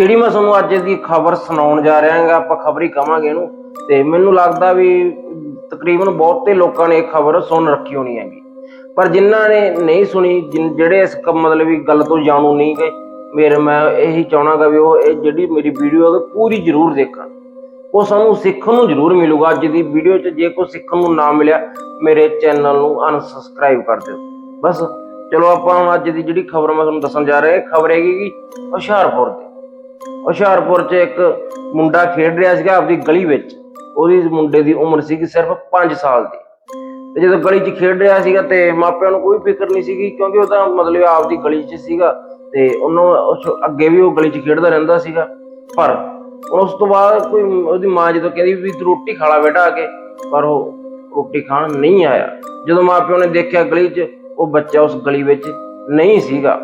ਜਿਹੜੀ ਮੈਂ ਤੁਹਾਨੂੰ ਅੱਜ ਦੀ ਖਬਰ ਸੁਣਾਉਣ ਜਾ ਰਿਹਾ ਹਾਂ ਆਪਾਂ ਖਬਰ ਹੀ ਕਵਾਂਗੇ ਇਹਨੂੰ। ਤੇ ਮੈਨੂੰ ਲੱਗਦਾ ਵੀ ਤਕਰੀਬਨ ਬਹੁਤੇ ਲੋਕਾਂ ਨੇ ਇਹ ਖਬਰ ਸੁਣ ਰੱਖੀ ਹੋਣੀ ਹੈਗੀ। ਪਰ ਜਿਨ੍ਹਾਂ ਨੇ ਨਹੀਂ ਸੁਣੀ, ਜਿਨ- ਜਿਹੜੇ ਇਸ ਮਤਲਬ ਵੀ ਗੱਲ ਤੋਂ ਜਾਣੂ ਨਹੀਂ ਗਏ ਮੇਰੇ ਮੈਂ ਇਹੀ ਚਾਹਣਾਗਾ ਵੀ ਉਹ ਇਹ ਜਿਹੜੀ ਮੇਰੀ ਵੀਡੀਓ ਹੈ ਪੂਰੀ ਜ਼ਰੂਰ ਦੇਖਣ। ਉਹ ਸਾਨੂੰ ਸਿੱਖਣ ਨੂੰ ਜ਼ਰੂਰ ਮਿਲੂਗਾ। ਅੱਜ ਦੀ ਵੀਡੀਓ 'ਚ ਜੇ ਕੋਈ ਸਿੱਖਣ ਨੂੰ ਨਾ ਮਿਲਿਆ, ਮੇਰੇ ਚੈਨਲ ਨੂੰ ਅਨਸਬਸਕ੍ਰਾਈਬ ਕਰ ਦਿਓ। ਬਸ, ਚਲੋ ਆਪਾਂ ਹੁਣ ਅੱਜ ਦੀ ਜਿਹੜੀ ਖਬਰ ਮੈਂ ਤੁਹਾਨੂੰ ਦੱਸਣ ਜਾ ਰਿਹਾ, ਇਹ ਖਬਰ ਹੈਗੀ ਕਿ ਹੁਸ਼ਿਆਰਪੁਰ ਦੀ। ਹੁਸ਼ਿਆਰਪੁਰ 'ਚ ਇੱਕ ਮੁੰਡਾ ਖੇਡ ਰਿਹਾ ਸੀਗਾ ਆਪਦੀ ਗਲੀ ਵਿੱਚ। ਉਹਦੀ ਮੁੰਡੇ ਦੀ ਉਮਰ ਸੀਗੀ ਸਿਰਫ 5 ਸਾਲ ਦੀ। ਤੇ ਜਦੋਂ ਗਲੀ 'ਚ ਖੇਡ ਰਿਹਾ ਸੀਗਾ ਤੇ ਮਾਪਿਆਂ ਨੂੰ ਕੋਈ ਫਿਕਰ ਨਹੀਂ ਸੀਗੀ ਕਿਉਂਕਿ ਉਹ ਤਾਂ ਮਤਲਬ ਆਪਦੀ ਗਲੀ 'ਚ ਸੀਗਾ ਤੇ ਉਹਨੂੰ ਅੱਗੇ ਵੀ ਉਹ ਗਲੀ 'ਚ ਖੇਡਦਾ ਰਹਿੰਦਾ ਸੀਗਾ। ਪਰ ਉਸ ਤੋਂ ਬਾਅਦ ਕੋਈ ਉਹਦੀ ਮਾਂ ਜਦੋਂ ਕਹਿੰਦੀ ਵੀ ਤੂੰ ਰੋਟੀ ਖਾ ਲਾ ਬੇਟਾ ਆ ਕੇ, ਪਰ ਉਹ ਰੋਟੀ ਖਾਣ ਨਹੀਂ ਆਇਆ। ਜਦੋਂ ਮਾਪਿਆਂ ਨੇ ਦੇਖਿਆ ਗਲੀ 'ਚ, ਉਹ ਬੱਚਾ ਉਸ ਗਲੀ ਵਿੱਚ ਨਹੀਂ ਸੀਗਾ।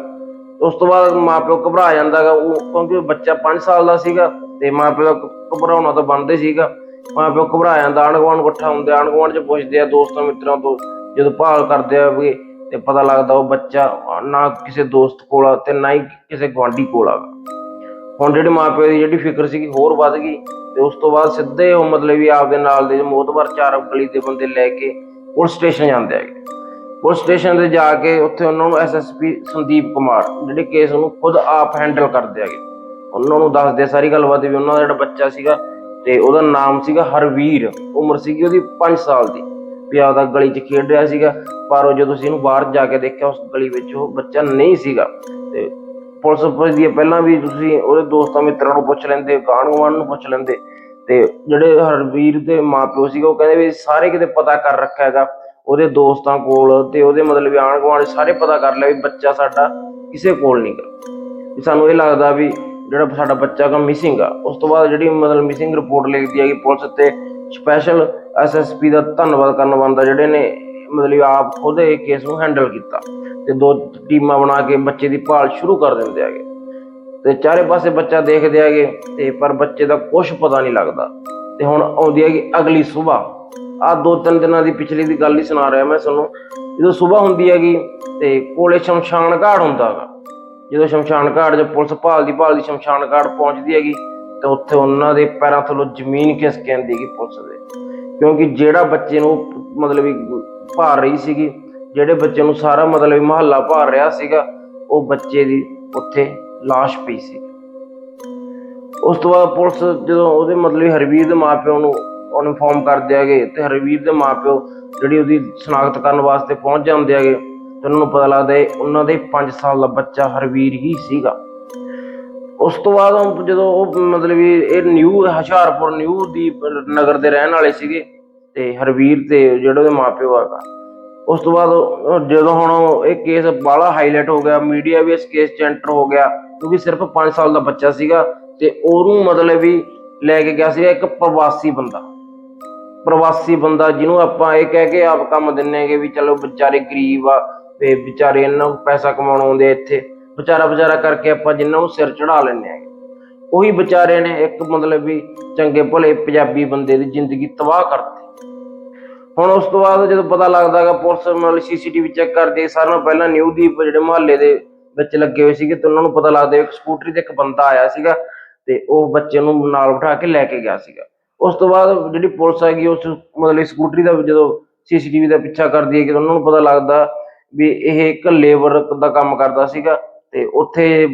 ਉਸ ਤੋਂ ਬਾਅਦ ਮਾਪਿਓ ਘਬਰਾ ਜਾਂਦਾਗਾ ਉਹ ਕਿਉਂਕਿ ਉਹ ਬੱਚਾ 5 ਸਾਲ ਦਾ ਸੀਗਾ ਤੇ ਮਾਪਿਓ ਦਾ ਘਬਰਾਉਣਾ ਤਾਂ ਬੰਦ ਹੀ ਸੀਗਾ। ਮਾਪਿਓ ਘਬਰਾ ਜਾਂਦਾ ਆਂਢ ਗੁਆਂਢ ਇਕੱਠਾ ਹੁੰਦੇ ਆਂਢ ਗੁਆਂਢ ਚ ਪੁੱਛਦੇ ਆ ਦੋਸਤਾਂ, ਮਿੱਤਰਾਂ ਤੋਂ ਜਦੋਂ ਭਾਲ ਕਰਦੇ ਆ ਵੀ ਤੇ ਪਤਾ ਲੱਗਦਾ ਉਹ ਬੱਚਾ ਨਾ ਕਿਸੇ ਦੋਸਤ ਕੋਲ ਆ ਤੇ ਨਾ ਹੀ ਕਿਸੇ ਗੁਆਂਢੀ ਕੋਲ ਆ। ਹੁਣ ਜਿਹੜੇ ਮਾਪਿਓ ਦੀ ਜਿਹੜੀ ਫਿਕਰ ਸੀਗੀ ਹੋਰ ਵੱਧ ਗਈ ਤੇ ਉਸ ਤੋਂ ਬਾਅਦ ਸਿੱਧੇ ਉਹ ਮਤਲਬ ਵੀ ਆਪਦੇ ਨਾਲ ਦੇ ਮੋਤਬਰ ਚਾਰ ਗਲੀ ਦੇ ਬੰਦੇ ਲੈ ਕੇ ਪੁਲਿਸ ਸਟੇਸ਼ਨ ਜਾਂਦੇ ਹੈਗੇ। ਪੁਲਿਸ ਸਟੇਸ਼ਨ ਤੇ ਜਾ ਕੇ ਉੱਥੇ ਉਹਨਾਂ ਨੂੰ ਐਸਐਸਪੀ ਸੰਦੀਪ ਕੁਮਾਰ, ਜਿਹੜੇ ਕੇਸ ਨੂੰ ਖੁਦ ਆਪ ਹੈਂਡਲ ਕਰਦੇ ਹੈਗੇ। ਉਹਨਾਂ ਨੂੰ ਦੱਸਦੇ ਸਾਰੀ ਗੱਲਬਾਤ ਵੀ ਉਹਨਾਂ ਦਾ ਜਿਹੜਾ ਬੱਚਾ ਸੀਗਾ ਤੇ ਉਹਦਾ ਨਾਮ ਸੀਗਾ ਹਰਵੀਰ, ਉਮਰ ਸੀਗੀ ਉਹਦੀ 5 ਸਾਲ ਦੀ। ਵੀ ਆਪਦਾ ਗਲੀ 'ਚ ਖੇਡ ਰਿਹਾ ਸੀਗਾ, ਪਰ ਉਹ ਜਦੋਂ ਅਸੀਂ ਇਹਨੂੰ ਬਾਹਰ ਜਾ ਕੇ ਦੇਖਿਆ, ਉਸ ਗਲੀ ਵਿੱਚ ਉਹ ਬੱਚਾ ਨਹੀਂ ਸੀਗਾ। ਤੇ ਪੁਲਿਸ ਪੁੱਛਦੀ ਹੈ ਪਹਿਲਾਂ ਵੀ ਤੁਸੀਂ ਉਹਦੇ ਦੋਸਤਾਂ ਮਿੱਤਰਾਂ ਨੂੰ ਪੁੱਛ ਲੈਂਦੇ ਗਾਣ ਗਵਾਣ ਨੂੰ ਪੁੱਛ ਲੈਂਦੇ? ਤੇ ਜਿਹੜੇ ਹਰਵੀਰ ਦੇ ਮਾਪਿਓ ਸੀਗੇ, ਉਹ ਕਹਿੰਦੇ ਵੀ ਸਾਰੇ ਕਿਤੇ ਪਤਾ ਕਰ ਰੱਖਿਆ ਹੈਗਾ। ਉਹਦੇ ਦੋਸਤਾਂ ਕੋਲ ਤੇ ਉਹਦੇ ਮਤਲਬ ਆਣ ਗੁਆਂਢ ਸਾਰੇ ਪਤਾ ਕਰ ਲਿਆ ਵੀ ਬੱਚਾ ਸਾਡਾ ਕਿਸੇ ਕੋਲ ਨਹੀਂ ਗਾ। ਵੀ ਸਾਨੂੰ ਇਹ ਲੱਗਦਾ ਵੀ ਜਿਹੜਾ ਸਾਡਾ ਬੱਚਾ ਕਾ ਮਿਸਿੰਗ ਆ। ਉਸ ਤੋਂ ਬਾਅਦ ਜਿਹੜੀ ਮਤਲਬ ਮਿਸਿੰਗ ਰਿਪੋਰਟ ਲਿਖਦੀ ਹੈਗੀ ਪੁਲਿਸ ਤੇ ਸਪੈਸ਼ਲ ਐਸਐਸਪੀ ਦਾ ਧੰਨਵਾਦ ਕਰਨ ਬੰਦਾ ਜਿਹੜੇ ਨੇ ਮਤਲਬ ਆਪ ਖੁਦ ਇਹ ਕੇਸ ਨੂੰ ਹੈਂਡਲ ਕੀਤਾ ਤੇ ਦੋ ਟੀਮਾਂ ਬਣਾ ਕੇ ਬੱਚੇ ਦੀ ਭਾਲ ਸ਼ੁਰੂ ਕਰ ਦਿੰਦੇ ਹੈਗੇ। ਤੇ ਚਾਰੇ ਪਾਸੇ ਬੱਚਾ ਦੇਖਦੇ ਹੈਗੇ ਤੇ ਪਰ ਬੱਚੇ ਦਾ ਕੁਝ ਪਤਾ ਨਹੀਂ ਲੱਗਦਾ। ਤੇ ਹੁਣ ਆਉਂਦੀ ਹੈਗੀ ਅਗਲੀ ਸਵੇਰ। ਆ ਦੋ ਤਿੰਨ ਦਿਨਾਂ ਦੀ ਪਿਛਲੀ ਦੀ ਗੱਲ ਹੀ ਸੁਣਾ ਰਿਹਾ ਮੈਂ ਤੁਹਾਨੂੰ। ਜਦੋਂ ਸਵੇਰ ਹੁੰਦੀ ਹੈਗੀ ਤੇ ਕੋਲੇ ਸ਼ਮਸ਼ਾਨ ਘਾਟ ਹੁੰਦਾ ਹੈਗਾ ਜਦੋਂ ਸ਼ਮਸ਼ਾਨ ਘਾਟ ਜੇ ਪੁਲਿਸ ਭਾਲਦੀ ਭਾਲਦੀ ਸ਼ਮਸ਼ਾਨ ਘਾਟ ਪਹੁੰਚਦੀ ਹੈਗੀ ਤੇ ਉੱਥੇ ਉਹਨਾਂ ਦੇ ਪੈਰਾਂ ਥੱਲੋਂ ਜ਼ਮੀਨ ਖਿਸਕ ਜਾਂਦੀ ਹੈਗੀ ਪੁਲਿਸ ਦੇ। ਕਿਉਂਕਿ ਜਿਹੜਾ ਬੱਚੇ ਨੂੰ ਮਤਲਬ ਵੀ ਭਾਰ ਰਹੀ ਸੀਗੀ, ਜਿਹੜੇ ਬੱਚੇ ਨੂੰ ਸਾਰਾ ਮਤਲਬ ਵੀ ਮਹੱਲਾ ਭਾਰ ਰਿਹਾ ਸੀਗਾ, ਉਹ ਬੱਚੇ ਦੀ ਉੱਥੇ ਲਾਸ਼ ਪਈ ਸੀ। ਉਸ ਤੋਂ ਬਾਅਦ ਪੁਲਿਸ ਜਦੋਂ ਉਹਦੇ ਮਤਲਬ ਹਰਵੀਰ ਦੇ ਮਾਪਿਓ ਨੂੰ ਇਨਫੋਰਮ ਕਰਦੇ ਹੈਗੇ। ਤੇ ਹਰਵੀਰ ਦੇ ਮਾਪਿਓ ਜਿਹੜੀ ਉਹਦੀ ਸ਼ਨਾਖਤ ਕਰਨ ਵਾਸਤੇ ਪਹੁੰਚ ਜਾਂਦੇ ਹੈਗੇ, ਤੇ ਉਹਨਾਂ ਨੂੰ ਪਤਾ ਲੱਗਦਾ ਹੈ ਉਹਨਾਂ ਦੇ 5 ਸਾਲ ਦਾ ਬੱਚਾ ਹਰਵੀਰ ਹੀ ਸੀਗਾ। ਉਸ ਤੋਂ ਬਾਅਦ ਜਦੋਂ ਉਹ ਮਤਲਬ ਇਹ ਨਿਊ ਹੁਸ਼ਿਆਰਪੁਰ ਨਿਊ ਦੀ ਨਗਰ ਦੇ ਰਹਿਣ ਵਾਲੇ ਸੀਗੇ, ਤੇ ਹਰਵੀਰ ਤੇ ਜਿਹੜੇ ਉਹਦੇ ਮਾਪਿਓ ਹੈਗਾ। ਉਸ ਤੋਂ ਬਾਅਦ ਜਦੋਂ ਹੁਣ ਇਹ ਕੇਸ ਬਾਲਾ ਹਾਈਲਾਈਟ ਹੋ ਗਿਆ ਮੀਡੀਆ ਵੀ ਇਸ ਕੇਸ 'ਚ ਐਂਟਰ ਹੋ ਗਿਆ, ਕਿਉਂਕਿ ਸਿਰਫ 5 ਸਾਲ ਦਾ ਬੱਚਾ ਸੀਗਾ, ਤੇ ਉਹਨੂੰ ਮਤਲਬ ਵੀ ਲੈ ਕੇ ਗਿਆ ਸੀਗਾ ਇੱਕ ਪ੍ਰਵਾਸੀ ਬੰਦਾ। ਪ੍ਰਵਾਸੀ ਬੰਦਾ ਜਿਹਨੂੰ ਆਪਾਂ ਇਹ ਕਹਿ ਕੇ ਆਪ ਕੰਮ ਦਿੰਨੇ ਹੈਗੇ ਵੀ ਚਲੋ ਵਿਚਾਰੇ ਗਰੀਬ ਆ, ਤੇ ਵਿਚਾਰੇ ਇਹਨਾਂ ਨੂੰ ਪੈਸਾ ਕਮਾਉਣ ਆਉਂਦੇ ਆ ਇੱਥੇ। ਵਿਚਾਰਾ ਵਿਚਾਰਾ ਕਰਕੇ ਆਪਾਂ ਜਿੰਨਾਂ ਨੂੰ ਸਿਰ ਚੜਾ ਲੈਂਦੇ ਹੈਗੇ। ਉਹੀ ਵਿਚਾਰੇ ਨੇ ਇੱਕ ਮਤਲਬ ਵੀ ਚੰਗੇ ਭਲੇ ਪੰਜਾਬੀ ਬੰਦੇ ਦੀ ਜ਼ਿੰਦਗੀ ਤਬਾਹ ਕਰਤੀ। ਹੁਣ ਉਸ ਤੋਂ ਬਾਅਦ ਜਦੋਂ ਪਤਾ ਲੱਗਦਾ ਹੈਗਾ, ਪੁਲਿਸ ਮਤਲਬ ਸੀਸੀਟੀਵੀ ਚੈੱਕ ਕਰਦੀ ਸਾਰਿਆਂ ਨੂੰ ਪਹਿਲਾਂ ਨਿਊ ਦੀਪ ਜਿਹੜੇ ਮੁਹੱਲੇ ਦੇ ਵਿੱਚ ਲੱਗੇ ਹੋਏ ਸੀਗੇ, ਤੇ ਉਹਨਾਂ ਨੂੰ ਪਤਾ ਲੱਗਦਾ ਇੱਕ ਸਕੂਟਰੀ ਤੇ ਇੱਕ ਬੰਦਾ ਆਇਆ ਸੀਗਾ, ਤੇ ਉਹ ਬੱਚੇ ਨੂੰ ਨਾਲ ਬਿਠਾ ਕੇ ਲੈ ਕੇ ਗਿਆ ਸੀਗਾ। ਉਸ ਤੋਂ ਬਾਅਦ ਜਿਹੜੀ ਪੁਲਿਸ ਹੈਗੀ, ਉਸ ਮਤਲਬ ਸਕੂਟਰੀ ਦਾ ਜਦੋਂ ਸੀਸੀਟੀਵੀ ਦਾ ਪਿੱਛਾ ਕਰਦੀ ਹੈ ਕਿ ਉਹਨਾਂ ਨੂੰ ਪਤਾ ਲੱਗਦਾ ਵੀ ਇਹ ਇੱਕ ਲੇਬਰ ਦਾ ਕੰਮ ਕਰਦਾ ਸੀਗਾ ਤੇ ਉੱਥੇ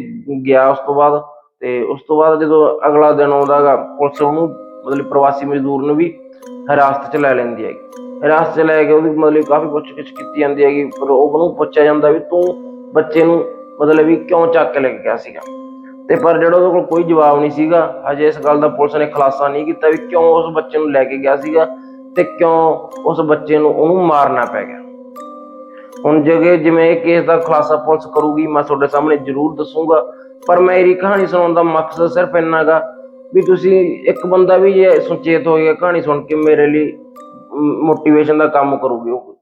ਗਿਆ ਉਸ ਤੋਂ ਬਾਅਦ ਤੇ ਉਸ ਤੋਂ ਬਾਅਦ ਜਦੋਂ ਅਗਲਾ ਦਿਨ ਆਉਂਦਾਗਾ, ਪੁਲਿਸ ਉਹਨੂੰ ਮਤਲਬ ਪ੍ਰਵਾਸੀ ਮਜ਼ਦੂਰ ਨੂੰ ਵੀ ਹਿਰਾਸਤ 'ਚ ਲੈ ਲੈਂਦੀ ਹੈਗੀ। ਹਿਰਾਸਤ 'ਚ ਲੈ ਕੇ ਉਹਦੀ ਮਤਲਬ ਕਾਫੀ ਪੁੱਛਗਿੱਛ ਕੀਤੀ ਜਾਂਦੀ ਹੈਗੀ, ਪਰ ਉਹਨੂੰ ਪੁੱਛਿਆ ਜਾਂਦਾ ਵੀ ਤੂੰ ਬੱਚੇ ਨੂੰ ਮਤਲਬ ਵੀ ਕਿਉਂ ਚੱਕ ਕੇ ਲੈ ਕੇ ਗਿਆ ਸੀਗਾ? ਤੇ ਪਰ ਜਿਹੜਾ ਉਹਦੇ ਕੋਲ ਕੋਈ ਜਵਾਬ ਨਹੀਂ ਸੀਗਾ ਅਜੇ ਇਸ ਗੱਲ ਦਾ ਪੁਲਿਸ ਨੇ ਖੁਲਾਸਾ ਨਹੀਂ ਕੀਤਾ ਵੀ ਕਿਉਂ ਉਸ ਬੱਚੇ ਨੂੰ ਲੈ ਕੇ ਗਿਆ ਸੀਗਾ ਤੇ ਕਿਉਂ ਉਸ ਬੱਚੇ ਨੂੰ ਉਹਨੂੰ ਮਾਰਨਾ ਪੈ ਗਿਆ। ਹੁਣ ਜਗੇ ਜਿਵੇਂ ਇਹ ਕੇਸ ਦਾ ਖੁਲਾਸਾ ਪੁਲਿਸ ਕਰੂਗੀ, ਮੈਂ ਤੁਹਾਡੇ ਸਾਹਮਣੇ ਜ਼ਰੂਰ ਦੱਸੂਗਾ, ਪਰ ਮੇਰੀ ਕਹਾਣੀ ਸੁਣਾਉਣ ਦਾ ਮਕਸਦ ਸਿਰਫ ਇੰਨਾ ਗਾ ਵੀ ਤੁਸੀਂ ਇੱਕ ਬੰਦਾ ਵੀ ਜੇ ਸੁਚੇਤ ਹੋ ਗਿਆ, ਕਹਾਣੀ ਸੁਣ ਕੇ ਮੇਰੇ ਲਈ ਮੋਟੀਵੇਸ਼ਨ ਦਾ ਕੰਮ ਕਰੂਗੀ ਉਹ।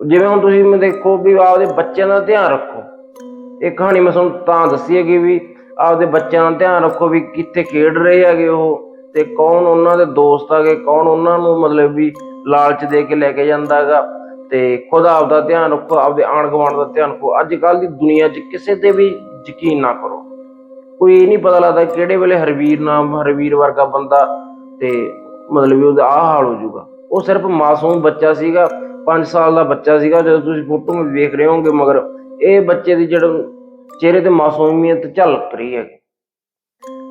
ਜਿਵੇਂ ਹੁਣ ਤੁਸੀਂ ਮੈਂ ਦੇਖੋ ਵੀ ਆਪਦੇ ਬੱਚਿਆਂ ਦਾ ਧਿਆਨ ਰੱਖੋ। ਇਹ ਕਹਾਣੀ ਮੈਂ ਤੁਹਾਨੂੰ ਤਾਂ ਦੱਸੀ ਹੈਗੀ ਵੀ ਆਪਦੇ ਬੱਚਿਆਂ ਦਾ ਧਿਆਨ ਰੱਖੋ ਵੀ ਕਿੱਥੇ ਖੇਡ ਰਹੇ ਹੈਗੇ ਉਹ ਤੇ ਕੌਣ ਉਹਨਾਂ ਦੇ ਦੋਸਤ ਹੈਗੇ, ਕੌਣ ਉਹਨਾਂ ਨੂੰ ਮਤਲਬ ਵੀ ਲਾਲਚ ਦੇ ਕੇ ਲੈ ਕੇ ਜਾਂਦਾ ਹੈਗਾ। ਤੇ ਖੁਦ ਆਪਦਾ ਧਿਆਨ ਰੱਖੋ, ਆਪਦੇ ਆਣ ਗੁਆਂਢ ਦਾ ਧਿਆਨ ਰੱਖੋ। ਅੱਜ ਕੱਲ ਦੀ ਦੁਨੀਆ 'ਚ ਕਿਸੇ ਤੇ ਵੀ ਯਕੀਨ ਨਾ ਕਰੋ। ਕੋਈ ਇਹ ਨਹੀਂ ਪਤਾ ਲੱਗਦਾ ਕਿਹੜੇ ਵੇਲੇ ਹਰਵੀਰ ਨਾਮ, ਹਰਵੀਰ ਵਰਗਾ ਬੰਦਾ ਤੇ ਮਤਲਬ ਵੀ ਉਹਦਾ ਆਹ ਹਾਲ ਹੋ ਜਾਊਗਾ। ਉਹ ਸਿਰਫ ਮਾਸੂਮ ਬੱਚਾ ਸੀਗਾ 5 ਸਾਲ ਦਾ ਬੱਚਾ ਸੀਗਾ, ਜਦੋਂ ਤੁਸੀਂ ਫੋਟੋ ਵਿੱਚ ਵੇਖ ਰਹੇ ਹੋਗੇ ਮਗਰ ਇਹ ਬੱਚੇ ਦੀ ਜਿਹੜਾ ਚਿਹਰੇ ਤੇ ਮਾਸੂਮੀਅਤ ਝਲਕ ਰਹੀ ਹੈ।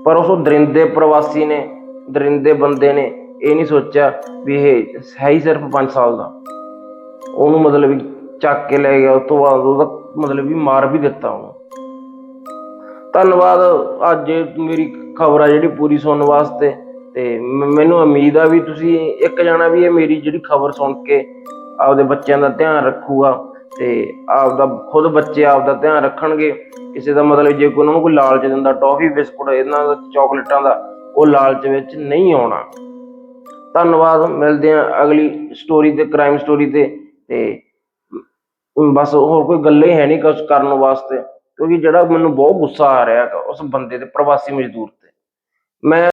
ਪਰ ਉਸ ਦਰਿੰਦੇ ਪ੍ਰਵਾਸੀ ਨੇ, ਦਰਿੰਦੇ ਬੰਦੇ ਨੇ ਇਹ ਨਹੀਂ ਸੋਚਿਆ ਵੀ ਇਹ ਹੈ ਹੀ ਸਿਰਫ 5 ਸਾਲ ਦਾ। ਉਹਨੂੰ ਮਤਲਬ ਵੀ ਚੱਕ ਕੇ ਲੈ ਗਿਆ, ਉਸ ਤੋਂ ਬਾਅਦ ਉਹਦਾ ਮਤਲਬ ਵੀ ਮਾਰ ਵੀ ਦਿੱਤਾ ਉਹਨੂੰ। ਧੰਨਵਾਦ, ਅੱਜ ਮੇਰੀ ਖਬਰ ਆ ਜਿਹੜੀ ਪੂਰੀ ਸੁਣਨ ਵਾਸਤੇ। ਤੇ ਮੈਨੂੰ ਉਮੀਦ ਆ ਵੀ ਤੁਸੀਂ ਇੱਕ ਜਾਣਾ ਵੀ ਇਹ ਮੇਰੀ ਜਿਹੜੀ ਖਬਰ ਸੁਣ ਕੇ ਆਪਦੇ ਬੱਚਿਆਂ ਦਾ ਧਿਆਨ ਰੱਖੂਗਾ। ਤੇ ਆਪਦਾ ਖੁਦ ਬੱਚੇ ਆਪਦਾ ਧਿਆਨ ਰੱਖਣਗੇ। ਕਿਸੇ ਦਾ ਮਤਲਬ ਜੇ ਕੋਈ ਉਹਨਾਂ ਨੂੰ ਕੋਈ ਲਾਲਚ ਦਿੰਦਾ, ਟੌਫੀ, ਬਿਸਕੁਟ, ਇਹਨਾਂ ਦਾ ਚਾਕਲੇਟਾਂ ਦਾ, ਉਹ ਲਾਲਚ ਵਿੱਚ ਨਹੀਂ ਆਉਣਾ। ਧੰਨਵਾਦ, ਮਿਲਦੇ ਆ ਅਗਲੀ ਸਟੋਰੀ ਤੇ ਕ੍ਰਾਈਮ ਸਟੋਰੀ ਤੇ। ਤੇ ਬਸ ਹੋਰ ਕੋਈ ਗੱਲ ਹੀ ਹੈ ਨਹੀਂ ਕੁਛ ਕਰਨ ਵਾਸਤੇ। ਕਿਉਂਕਿ ਜਿਹੜਾ ਮੈਨੂੰ ਬਹੁਤ ਗੁੱਸਾ ਆ ਰਿਹਾ ਉਸ ਬੰਦੇ ਤੇ ਪ੍ਰਵਾਸੀ ਮਜ਼ਦੂਰ ਤੇ। ਮੈਂ